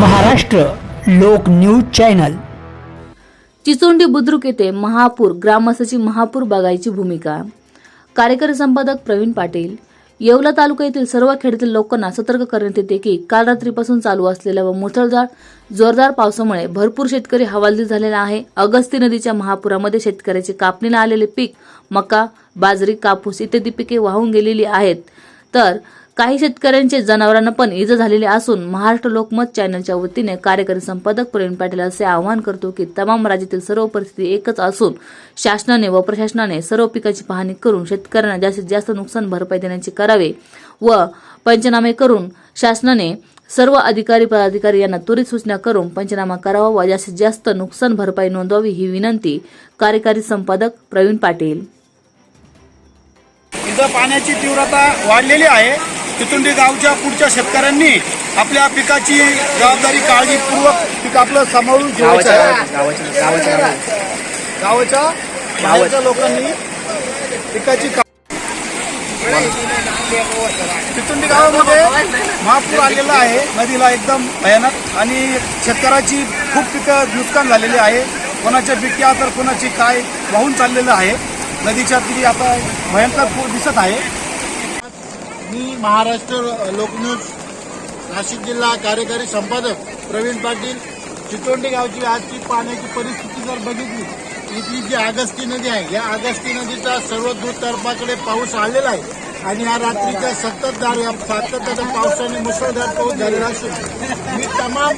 महाराष्ट्र लोक news channel. Chichondi Budruk येथे महापूर ग्रामस्थाची महापूर बघायची भूमिका. कार्यकारी संपादक प्रवीण पाटील येवला तालुका येथील सर्व खेड्यातील लोकांना सतर्क करण्यात येते की काल रात्रीपासून चालू असलेल्या व मुसळधार जोरदार पावसामुळे भरपूर शेतकरी हवालदिल झालेला आहे. अगस्ती नदीच्या महापुरामध्ये शेतकऱ्याचे कापणीला आलेले पीक मका बाजरी कापूस इत्यादी पिके वाहून गेलेली आहेत. तर काही शेतकऱ्यांचे जनावरांना पण इजा झालेली असून महाराष्ट्र लोकमत चॅनलच्या वतीने कार्यकारी संपादक प्रवीण पाटील असे आवाहन करतो की तमाम राज्यातील सर्व परिस्थिती एकच असून शासनाने व प्रशासनाने सर्व पिकाची पाहणी करून शेतकऱ्यांना जास्तीत जास्त नुकसान भरपाई देण्याचे करावे व पंचनामे करून शासनाने सर्व अधिकारी पदाधिकारी यांना त्वरित सूचना करून पंचनामा करावा व जास्तीत जास्त नुकसान भरपाई नोंदवावी ही विनंती कार्यकारी संपादक प्रवीण पाटील. इथं पाण्याची तीव्रता वाढलेली आहे. तिथुंडी गावच्या पुढच्या शेतकऱ्यांनी आपल्या पिकाची जबाबदारी काळजीपूर्वक पीक आपलं सांभाळून ठेवायचं आहे. गावाच्या बाहेरच्या लोकांनी पिकाची तिथुंडी गावामध्ये महापूर आलेला आहे. नदीला एकदम भयानक आणि शेतकऱ्याची खूप पिकं नुकसान झालेली आहे. कोणाच्या पिक्या तर कोणाची काय वाहून चाललेलं आहे. नदीच्या तिरी आता भयंकर पूर दिसत आहे. मी महाराष्ट्र लोकन्यूज नाशिक जिल्हा कार्यकारी संपादक प्रवीण पाटील. चितोंडी गावची आजची पाण्याची परिस्थिती जर बघितली इथली जी आगस्ती नदी आहे या आगस्ती नदीचा सर्व दुतर्फाकडे पाऊस आलेला आहे आणि या रात्रीच्या सततधार या सातत्याच्या पावसाने मुसळधार पाऊस झालेला असून मी तमाम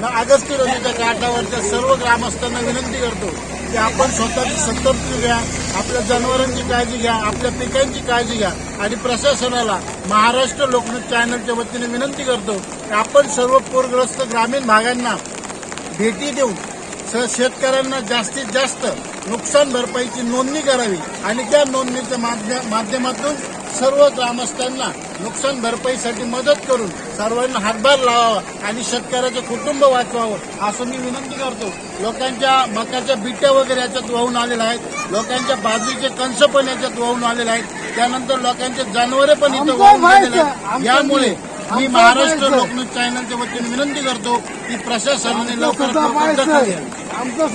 न- आगस्ती नदीच्या काठावरच्या सर्व ग्रामस्थांना विनंती करतो की आपण स्वतःची सतर्कता घ्या आपल्या जनावरांची काळजी घ्या आपल्या पिकांची काळजी घ्या. आणि प्रशासनाला महाराष्ट्र लोकमत चॅनलच्या वतीने विनंती करतो की आपण सर्व पूरग्रस्त ग्रामीण भागांना भेटी देऊन शेतकऱ्यांना जास्तीत जास्त नुकसान भरपाईची नोंदणी करावी. आणि त्या नोंदणीच्या माध्यमातून सर्व ग्रामस्थांना नुकसान भरपाईसाठी मदत करून सर्वांना हातभार लावावा आणि शेतकऱ्याचं कुटुंब वाचवावं असं मी विनंती करतो. लोकांच्या मकाच्या बिट्या वगैरे याच्यात वाहून आलेल्या आहेत. लोकांच्या बाजरीचे कंस पण याच्यात वाहून आलेले आहेत. त्यानंतर लोकांच्या जनावरे पण इथं वाहून गेलेले आहेत. यामुळे मी महाराष्ट्र लोकमत चॅनलच्या वतीने विनंती करतो की प्रशासनाने लवकरात लवकर दखल घ्यावी